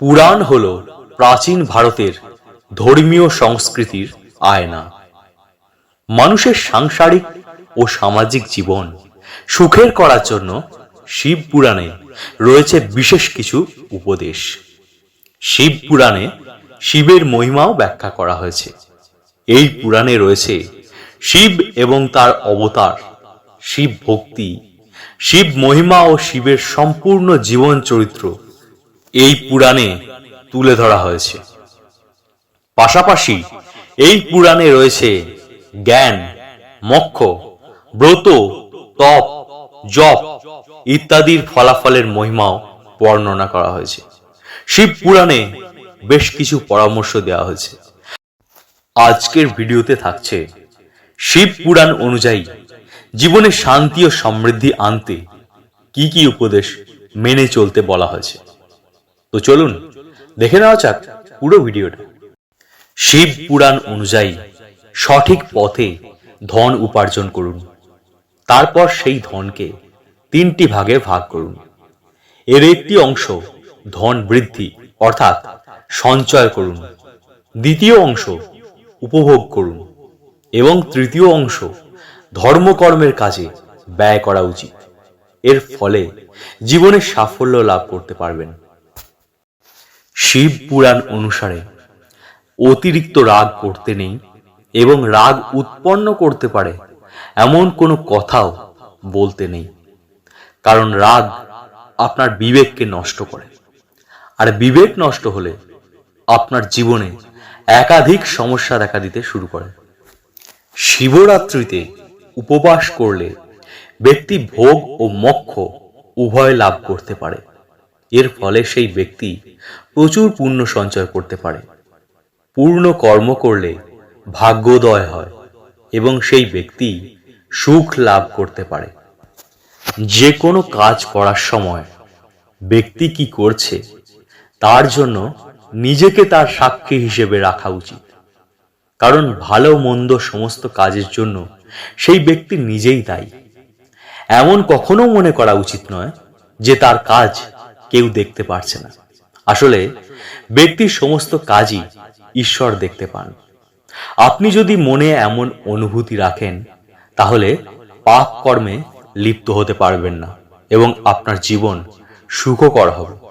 পুরাণ হল প্রাচীন ভারতের ধর্মীয় সংস্কৃতির আয়না। মানুষের সাংসারিক ও সামাজিক জীবন সুখের করার জন্য শিব পুরাণে রয়েছে বিশেষ কিছু উপদেশ। শিব পুরাণে শিবের মহিমাও ব্যাখ্যা করা হয়েছে। এই পুরাণে রয়েছে, শিব এবং তার অবতার, শিব ভক্তি, শিব মহিমা ও শিবের সম্পূর্ণ জীবন চরিত্র এই পুরাণে তুলে ধরা হয়েছে। পাশাপাশি এই পুরাণে রয়েছে জ্ঞান, মক্ষ, ব্রত, তপ, জপ ইত্যাদির ফলাফলের মহিমাও বর্ণনা করা হয়েছে। শিব পুরাণে বেশ কিছু পরামর্শ দেওয়া হয়েছে। আজকের ভিডিওতে থাকছে, শিব পুরাণ অনুযায়ী জীবনে শান্তি ও সমৃদ্ধি আনতে কি কি উপদেশ মেনে চলতে বলা হয়েছে। তো চলুন দেখে নেওয়া যাক পুরো ভিডিওটা। শিব পুরাণ অনুযায়ী সঠিক পথে ধন উপার্জন করুন। তারপর সেই ধনকে তিনটি ভাগে ভাগ করুন। এর একটি অংশ ধন বৃদ্ধি, অর্থাৎ সঞ্চয় করুন। দ্বিতীয় অংশ উপভোগ করুন। এবং তৃতীয় অংশ ধর্মকর্মের কাজে ব্যয় করা উচিত। এর ফলে জীবনে সাফল্য লাভ করতে পারবেন। শিব পুরাণ অনুসারে অতিরিক্ত রাগ করতে নেই এবং রাগ উৎপন্ন করতে পারে, এমন কোনো কথাও বলতে নেই। কারণ রাগ আপনার বিবেককে নষ্ট করে। আর বিবেক নষ্ট হলে আপনার জীবনে একাধিক সমস্যা দেখা দিতে শুরু করে। শিবরাত্রিতে উপবাস করলে ব্যক্তি ভোগ ও মক্ষ উভয় লাভ করতে পারে। এর ফলে সেই ব্যক্তি প্রচুর পুণ্য সঞ্চয় করতে পারে। পূর্ণ কর্ম করলে ভাগ্যোদয় হয় এবং সেই ব্যক্তি সুখ লাভ করতে পারে। যে কোনো কাজ করার সময় ব্যক্তি কি করছে তার জন্য নিজেকে তার সাক্ষী হিসেবে রাখা উচিত। কারণ ভালো মন্দ সমস্ত কাজের জন্য সেই ব্যক্তি নিজেই দায়ী। এমন কখনো মনে করা উচিত নয় যে তার কাজ কেউ দেখতে পারছে না। আসলে, ব্যক্তির সমস্ত কাজই ঈশ্বর দেখতে পান। আপনি যদি মনে এমন অনুভূতি রাখেন, তাহলে পাপ কর্মে লিপ্ত হতে পারবেন না এবং আপনার জীবন সুখকর হবে।